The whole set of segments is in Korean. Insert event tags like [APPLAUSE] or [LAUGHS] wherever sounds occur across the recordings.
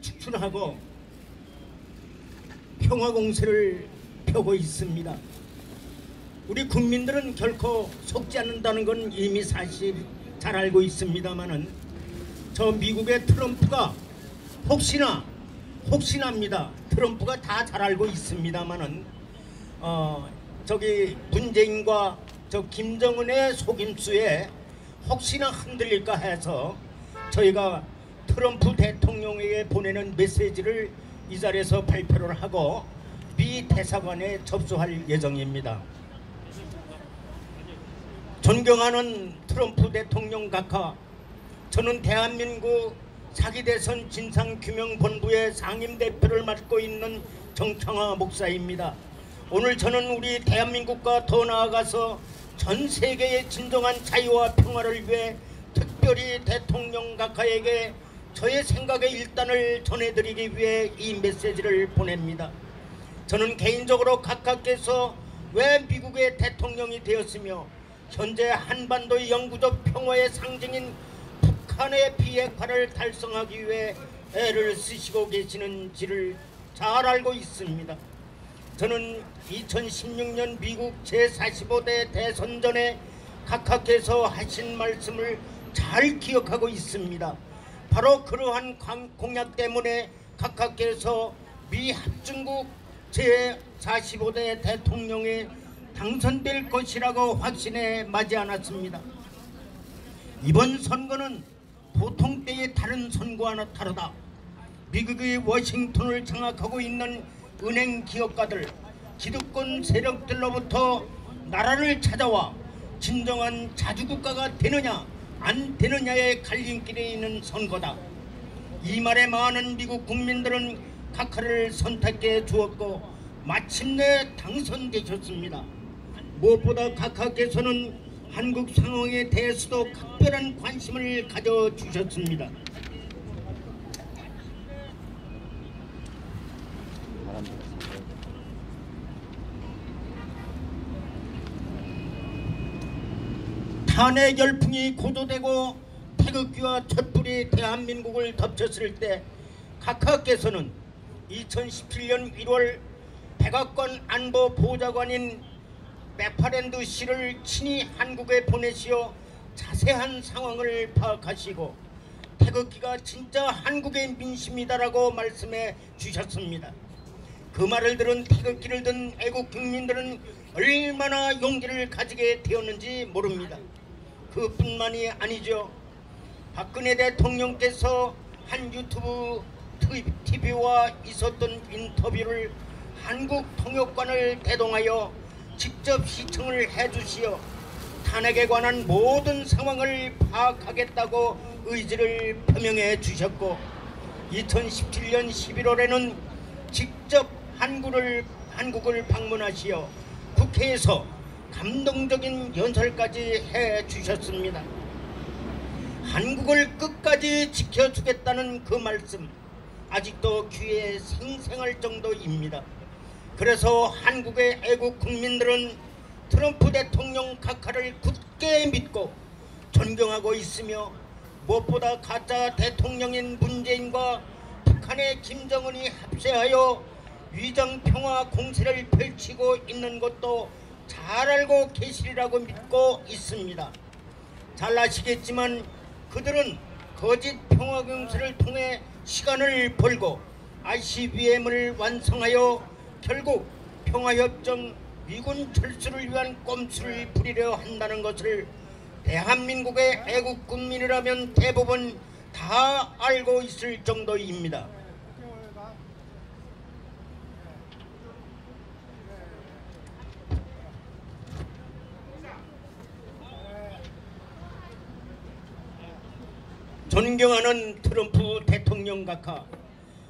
축출하고 평화 공세를 펴고 있습니다. 우리 국민들은 결코 속지 않는다는 건 이미 사실 잘 알고 있습니다만은 저 미국의 트럼프가 혹시나 혹시나입니다. 트럼프가 다 잘 알고 있습니다만은 어 저기 문재인과 저 김정은의 속임수에 혹시나 흔들릴까 해서 저희가 트럼프 대통령에게 보내는 메시지를 이 자리에서 발표를 하고 미 대사관에 접수할 예정입니다. 존경하는 트럼프 대통령 각하 저는 대한민국 사기대선 진상규명본부의 상임대표를 맡고 있는 정청화 목사입니다. 오늘 저는 우리 대한민국과 더 나아가서 전 세계의 진정한 자유와 평화를 위해 특별히 대통령 각하에게 저의 생각의 일단을 전해드리기 위해 이 메시지를 보냅니다. 저는 개인적으로 각하께서 왜 미국의 대통령이 되었으며 현재 한반도의 영구적 평화의 상징인 북한의 비핵화를 달성하기 위해 애를 쓰시고 계시는지를 잘 알고 있습니다. 저는 2016년 미국 제45대 대선 전에 각하께서 하신 말씀을 잘 기억하고 있습니다. 바로 그러한 공약 때문에 각하께서 미 합중국 제45대 대통령에 당선될 것이라고 확신해 맞지 않았습니다. 이번 선거는 보통 때의 다른 선거와는 다르다. 미국의 워싱턴을 장악하고 있는 은행 기업가들, 기득권 세력들로부터 나라를 찾아와 진정한 자주국가가 되느냐 안 되느냐의 갈림길에 있는 선거다. 이 말에 많은 미국 국민들은 각하를 선택해 주었고 마침내 당선되셨습니다. 무엇보다 각하께서는 한국 상황에 대해서도 각별한 관심을 가져주셨습니다. 탄핵 열풍이 고조되고 태극기와 촛불이 대한민국을 덮쳤을 때 각하께서는 2017년 1월 백악관 안보 보좌관인 맥파랜드 씨를 친히 한국에 보내시어 자세한 상황을 파악하시고 태극기가 진짜 한국의 민심이다라고 말씀해 주셨습니다. 그 말을 들은 태극기를 든 애국 국민들은 얼마나 용기를 가지게 되었는지 모릅니다. 그뿐만이 아니죠. 박근혜 대통령께서 한 유튜브 TV와 있었던 인터뷰를 한국 통역관을 대동하여 직접 시청을 해주시어 탄핵에 관한 모든 상황을 파악하겠다고 의지를 표명해 주셨고 2017년 11월에는 직접 한국을, 한국을 방문하시어 국회에서 감동적인 연설까지 해 주셨습니다. 한국을 끝까지 지켜주겠다는 그 말씀 아직도 귀에 생생할 정도입니다. 그래서 한국의 애국 국민들은 트럼프 대통령 각하를 굳게 믿고 존경하고 있으며 무엇보다 가짜 대통령인 문재인과 북한의 김정은이 합세하여 위정 평화 공세를 펼치고 있는 것도 잘 알고 계시리라고 믿고 있습니다. 잘 아시겠지만 그들은 거짓 평화 공세를 통해 시간을 벌고 ICBM을 완성하여 결국 평화협정 미군 철수를 위한 꼼수를 부리려 한다는 것을 대한민국의 애국 국민이라면 대부분 다 알고 있을 정도입니다. 존경하는 트럼프 대통령 각하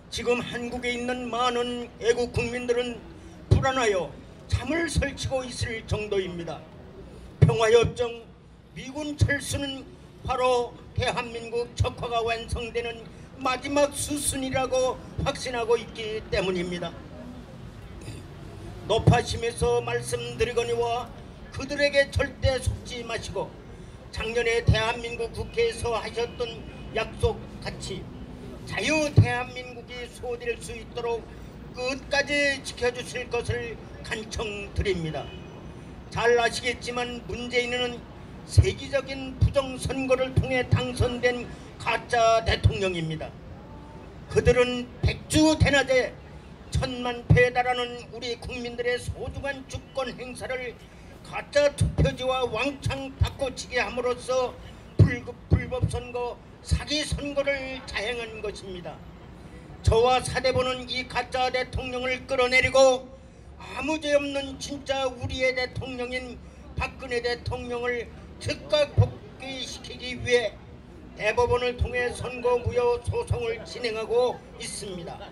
지금 한국에 있는 많은 애국 국민들은 불안하여 잠을 설치고 있을 정도입니다. 평화협정 미군 철수는 바로 대한민국 적화가 완성되는 마지막 수순이라고 확신하고 있기 때문입니다. 높아심에서 말씀드리거니와 그들에게 절대 속지 마시고 작년에 대한민국 국회에서 하셨던 약속 같이 자유 대한민국이 소될 수 있도록 끝까지 지켜주실 것을 간청드립니다. 잘 아시겠지만 문재인은 세계적인 부정선거를 통해 당선된 가짜 대통령입니다. 그들은 백주 대낮에 천만 배달하는 우리 국민들의 소중한 주권 행사를 가짜 투표지와 왕창 바꿔치기 함으로써 불급, 불법 선거, 사기 선거를 자행한 것입니다. 저와 사대보는 이 가짜 대통령을 끌어내리고 아무 죄 없는 진짜 우리의 대통령인 박근혜 대통령을 즉각 복귀시키기 위해 대법원을 통해 선거 무효 소송을 진행하고 있습니다.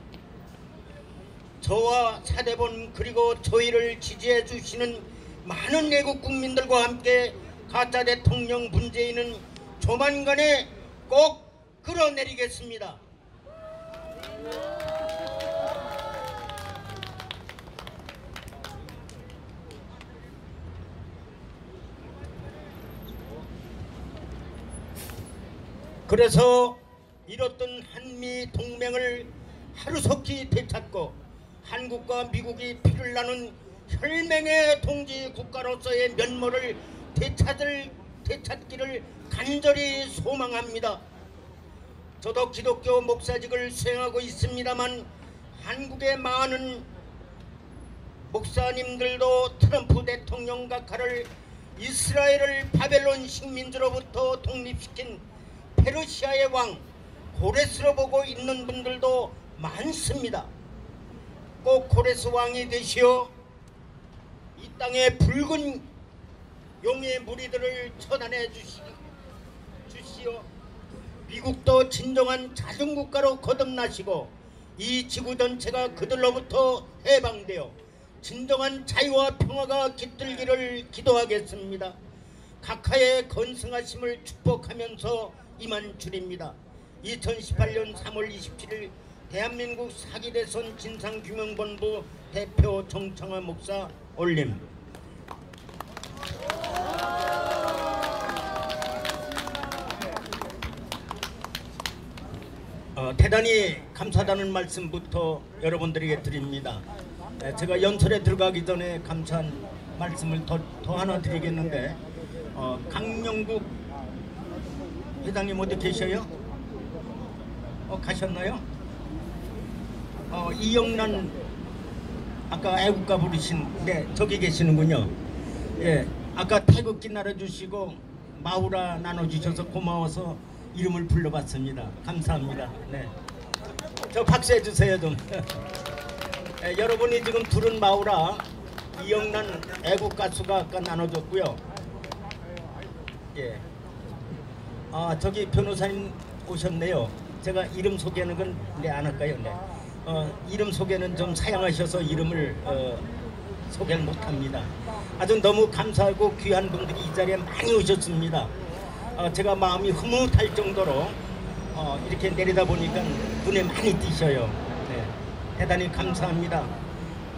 저와 사대본 그리고 저희를 지지해 주시는 많은 외국 국민들과 함께 가짜 대통령 문재인은 조만간에 꼭 끌어내리겠습니다. 그래서 이뤘던 한미 동맹을 하루속히 되찾고 한국과 미국이 피를 나눈 혈맹의 동지 국가로서의 면모를 되찾을 되찾기를 간절히 소망합니다. 저도 기독교 목사직을 수행하고 있습니다만 한국의 많은 목사님들도 트럼프 대통령과 칼을 이스라엘을 바벨론 식민지로부터 독립시킨 페르시아의 왕 고레스로 보고 있는 분들도 많습니다. 꼭 고레스 왕이 되시어 이 땅에 붉은 용의 무리들을 처단해 주시, 주시오. 미국도 진정한 자중국가로 거듭나시고 이 지구 전체가 그들로부터 해방되어 진정한 자유와 평화가 깃들기를 기도하겠습니다. 각하의 건승하심을 축복하면서 이만 줄입니다. 2018년 3월 27일 대한민국 사기대선 진상규명본부 대표 정청화 목사 올림 대단히 감사하다는 말씀부터 여러분들에게 드립니다. 네, 제가 연설에 들어가기 전에 감사한 말씀을 더, 더 하나 드리겠는데 어, 강영국 회장님 어디 계셔요? 어, 가셨나요? 어, 이영란 아까 애국가 부르신 네 저기 계시는군요. 예, 아까 태극기 날아주시고 마우라 나눠주셔서 고마워서 이름을 불러봤습니다. 감사합니다. 네, 저 박수해 주세요 좀. 예, [LAUGHS] 여러분이 지금 들은 마우라 이영란 애국 가수가 아까 나눠줬고요. 예. 아 저기 변호사님 오셨네요. 제가 이름 소개하는 건 네 안 할까요? 네. 어, 이름 소개는 좀 사양하셔서 이름을 어, 소개를 못합니다. 아주 너무 감사하고 귀한 분들이 이 자리에 많이 오셨습니다. 어, 제가 마음이 흐뭇할 정도로 어, 이렇게 내리다 보니까 눈에 많이 띄셔요. 네. 대단히 감사합니다.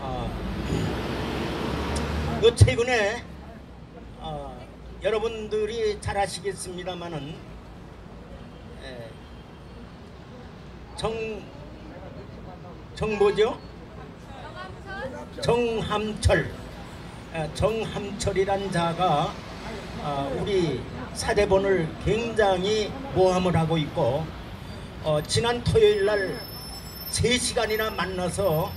어, 요 최근에 어, 여러분들이 잘 아시겠습니다만은 에, 정 정보죠? 정함철 에, 정함철이란 자가 어, 우리 사대본을 굉장히 모함을 하고 있고 어, 지난 토요일 날 3시간이나 만나서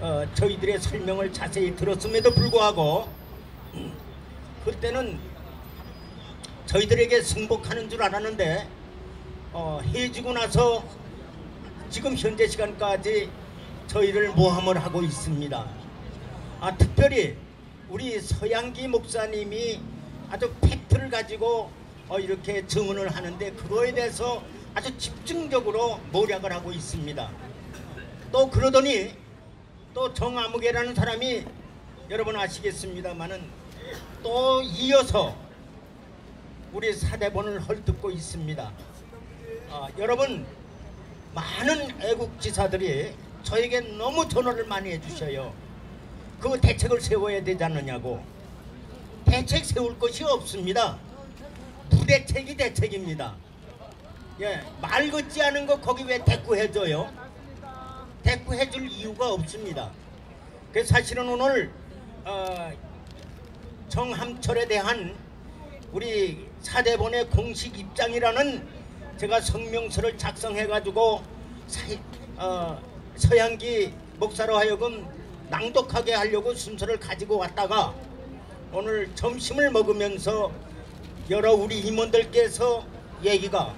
어, 저희들의 설명을 자세히 들었음에도 불구하고 음, 그때는 저희들에게 승복하는 줄 알았는데 어, 해지고 나서 지금 현재 시간까지 저희를 모함을 하고 있습니다. 아, 특별히 우리 서양기 목사님이 아주 팩트를 가지고 어, 이렇게 증언을 하는데 그거에 대해서 아주 집중적으로 모략을 하고 있습니다. 또 그러더니 또 정아무개라는 사람이 여러분 아시겠습니다만은 또 이어서 우리 사대본을 헐뜯고 있습니다. 어, 여러분 많은 애국지사들이 저에게 너무 전화를 많이 해주셔요. 그 대책을 세워야 되지 않느냐고. 대책 세울 것이 없습니다. 무대책이 대책입니다. 예, 말 같지 않은 거 거기 왜 대꾸해줘요? 대꾸해줄 이유가 없습니다. 그 사실은 오늘 어, 정함철에 대한 우리 사대본의 공식 입장이라는 제가 성명서를 작성해가지고 사, 어, 서양기 목사로 하여금 낭독하게 하려고 순서를 가지고 왔다가 오늘 점심을 먹으면서 여러 우리 임원들께서 얘기가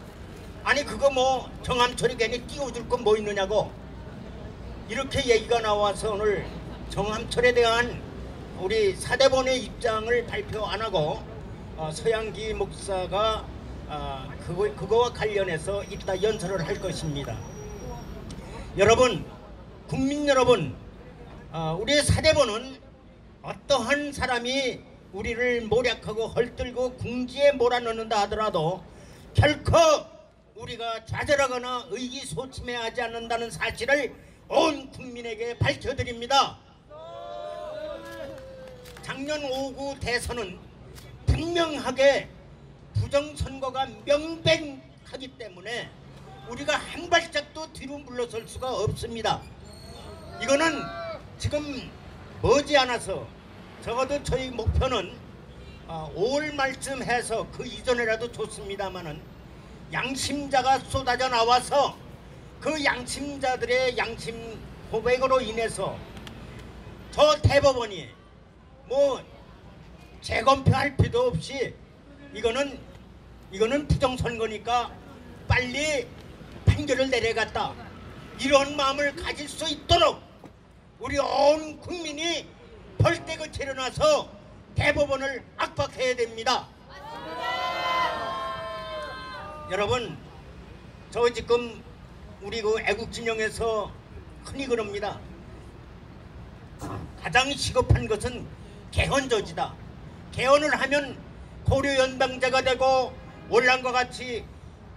아니 그거 뭐 정함철이 괜히 띄워줄 건 뭐 있느냐고 이렇게 얘기가 나와서 오늘 정함철에 대한 우리 사대본의 입장을 발표 안 하고 어, 서양기 목사가 어, 그거, 그거와 관련해서 이따 연설을 할 것입니다. 여러분, 국민 여러분, 어, 우리 사대본은 어떠한 사람이 우리를 모략하고 헐들고 궁지에 몰아넣는다 하더라도 결코 우리가 좌절하거나 의기소침해하지 않는다는 사실을 온 국민에게 밝혀드립니다. 작년 5구 대선은 분명하게 부정선거가 명백하기 때문에 우리가 한 발짝도 뒤로 물러설 수가 없습니다. 이거는 지금 머지않아서 적어도 저희 목표는 어, 5월 말쯤 해서 그 이전에라도 좋습니다만은 양심자가 쏟아져 나와서 그 양심자들의 양심 고백으로 인해서 저 대법원이 뭐 재검표할 필요도 없이 이거는 이거는 부정선거니까 빨리 판결을 내려갔다. 이런 마음을 가질 수 있도록 우리 온 국민이 벌떼고 일어나서 대법원을 압박해야 됩니다. 여러분 저 지금 우리 그 애국 진영에서 흔히 그럽니다. 가장 시급한 것은 개헌조지다. 개헌을 하면 고려 연방제가 되고 올란과 같이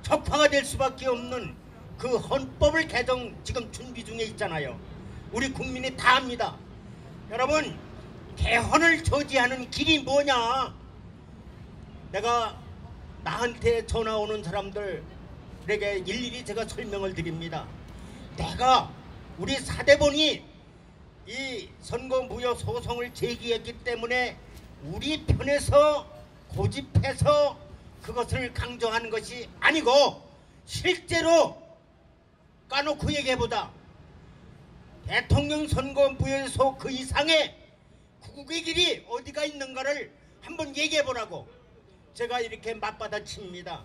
적파가 될 수밖에 없는 그 헌법을 개정 지금 준비 중에 있잖아요. 우리 국민이 다 압니다. 여러분 개헌을 저지하는 길이 뭐냐? 내가 나한테 전화 오는 사람들에게 일일이 제가 설명을 드립니다. 내가 우리 사대본이 이 선거 무효 소송을 제기했기 때문에 우리 편에서 고집해서 그것을 강조하는 것이 아니고 실제로 까놓고 얘기해보다 대통령 선거 무효소 그 이상의 국국의 길이 어디가 있는가를 한번 얘기해 보라고 제가 이렇게 맞받아 칩니다.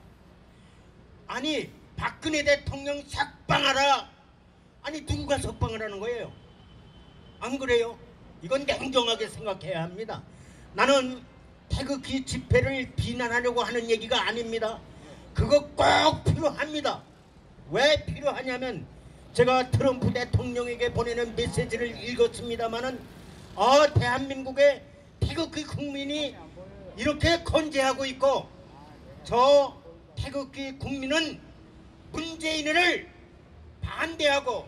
아니 박근혜 대통령 석방하라 아니 누가 석방을 하는 거예요? 안 그래요? 이건 냉정하게 생각해야 합니다. 나는 태극기 집회를 비난하려고 하는 얘기가 아닙니다. 그거 꼭 필요합니다. 왜 필요하냐면 제가 트럼프 대통령에게 보내는 메시지를 읽었습니다마는 아 대한민국의 태극기 국민이 이렇게 건재하고 있고 저 태극기 국민은 문재인을 반대하고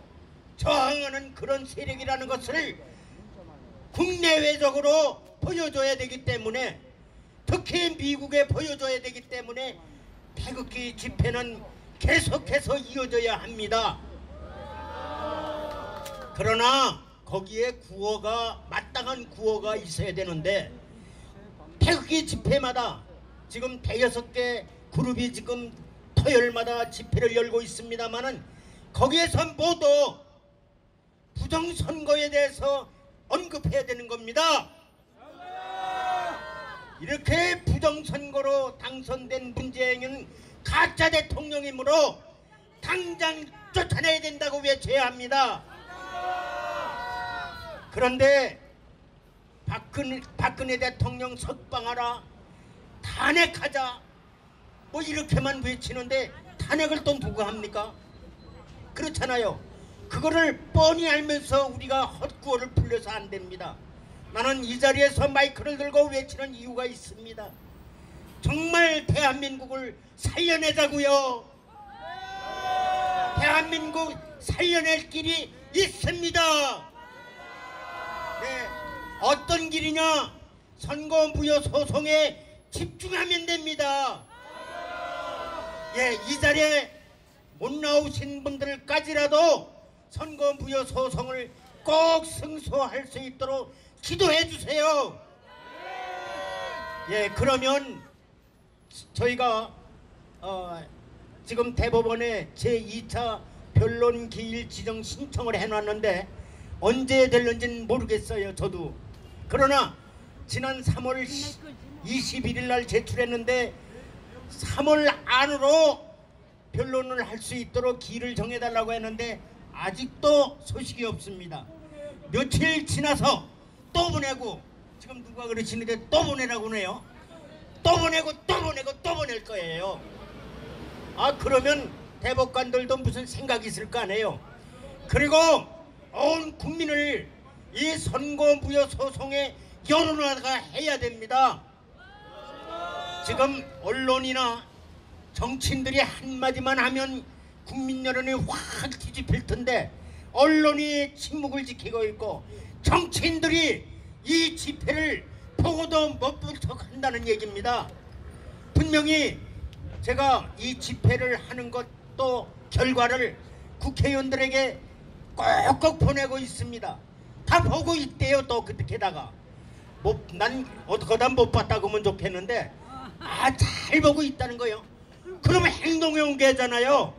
저항하는 그런 세력이라는 것을 국내외적으로 보여줘야 되기 때문에 특히 미국에 보여줘야 되기 때문에 태극기 집회는 계속해서 이어져야 합니다. 그러나 거기에 구호가 마땅한 구호가 있어야 되는데 태극기 집회마다 지금 대여섯 개 그룹이 지금 토요일마다 집회를 열고 있습니다만은 거기에서 모두 부정선거에 대해서 언급해야 되는 겁니다. 이렇게 부정선거로 당선된 문재인은 가짜 대통령이므로 당장 쫓아내야 된다고 외쳐야 합니다. 그런데 박근혜, 박근혜 대통령 석방하라 탄핵하자 뭐 이렇게만 외치는데 탄핵을 또 누가 합니까? 그렇잖아요. 그거를 뻔히 알면서 우리가 헛구호를 풀려서 안 됩니다. 나는 이 자리에서 마이크를 들고 외치는 이유가 있습니다. 정말 대한민국을 살려내자고요. 대한민국 살려낼 길이 있습니다. 네, 어떤 길이냐? 선거 무효 소송에 집중하면 됩니다. 예, 이 자리에 못 나오신 분들까지라도 선거 무효 소송을 꼭 승소할 수 있도록 기도해 주세요. 예, 그러면 저희가 어, 지금 대법원에 제2차 변론 기일 지정 신청을 해놨는데 언제 될는지는 모르겠어요. 저도. 그러나 지난 3월 21일 날 제출했는데 3월 안으로 변론을 할 수 있도록 기일을 정해달라고 했는데 아직도 소식이 없습니다. 며칠 지나서 또 보내고 지금 누가 그러시는데 또 보내라고 해요. 또 보내고 또 보내고 또 보낼 거예요. 아 그러면 대법관들도 무슨 생각이 있을 거 아니에요. 그리고 온 국민을 이 선거 무효 소송에 연원화가 해야 됩니다. 지금 언론이나 정치인들이 한마디만 하면 국민 여론이 확 뒤집힐 텐데 언론이 침묵을 지키고 있고 정치인들이 이 집회를 보고도 못 본 척한다는 얘기입니다. 분명히 제가 이 집회를 하는 것 도 결과를 국회의원들에게 꼭꼭 보내고 있습니다. 다 보고 있대요. 또 그때 게다가 뭐 난 어떡하다 못 봤다고 하면 좋겠는데 아 잘 보고 있다는 거요. 그러면 행동에 옮겨야잖아요.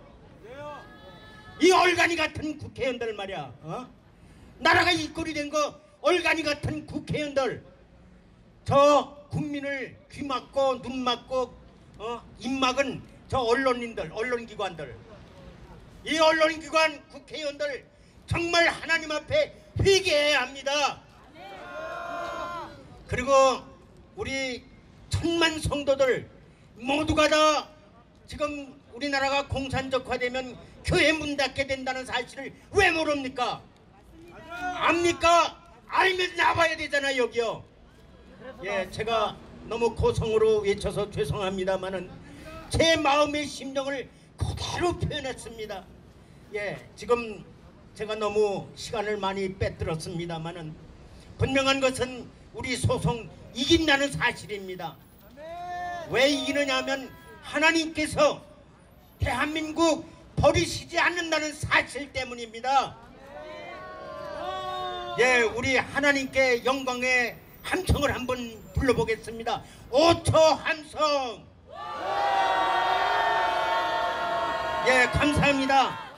이 얼간이 같은 국회의원들 말이야. 어? 나라가 이 꼴이 된 거 얼간이 같은 국회의원들 저 국민을 귀 막고 눈 막고 어? 입 막은 저 언론인들 언론기관들 이 언론기관 국회의원들 정말 하나님 앞에 회개해야 합니다. 그리고 우리 천만 성도들 모두가 다 지금 우리나라가 공산적화되면 교회 문 닫게 된다는 사실을 왜 모릅니까? 압니까? 알면 나와야 되잖아요 여기요. 예, 제가 너무 고성으로 외쳐서 죄송합니다만은 제 마음의 심정을 그대로 표현했습니다. 예, 지금 제가 너무 시간을 많이 빼들었습니다만은 분명한 것은 우리 소송 이긴다는 사실입니다. 왜 이기느냐면 하나님께서 대한민국 버리시지 않는다는 사실 때문입니다. 예, 우리 하나님께 영광의 함성을 한번 불러보겠습니다. 오초 함성. 예, 감사합니다.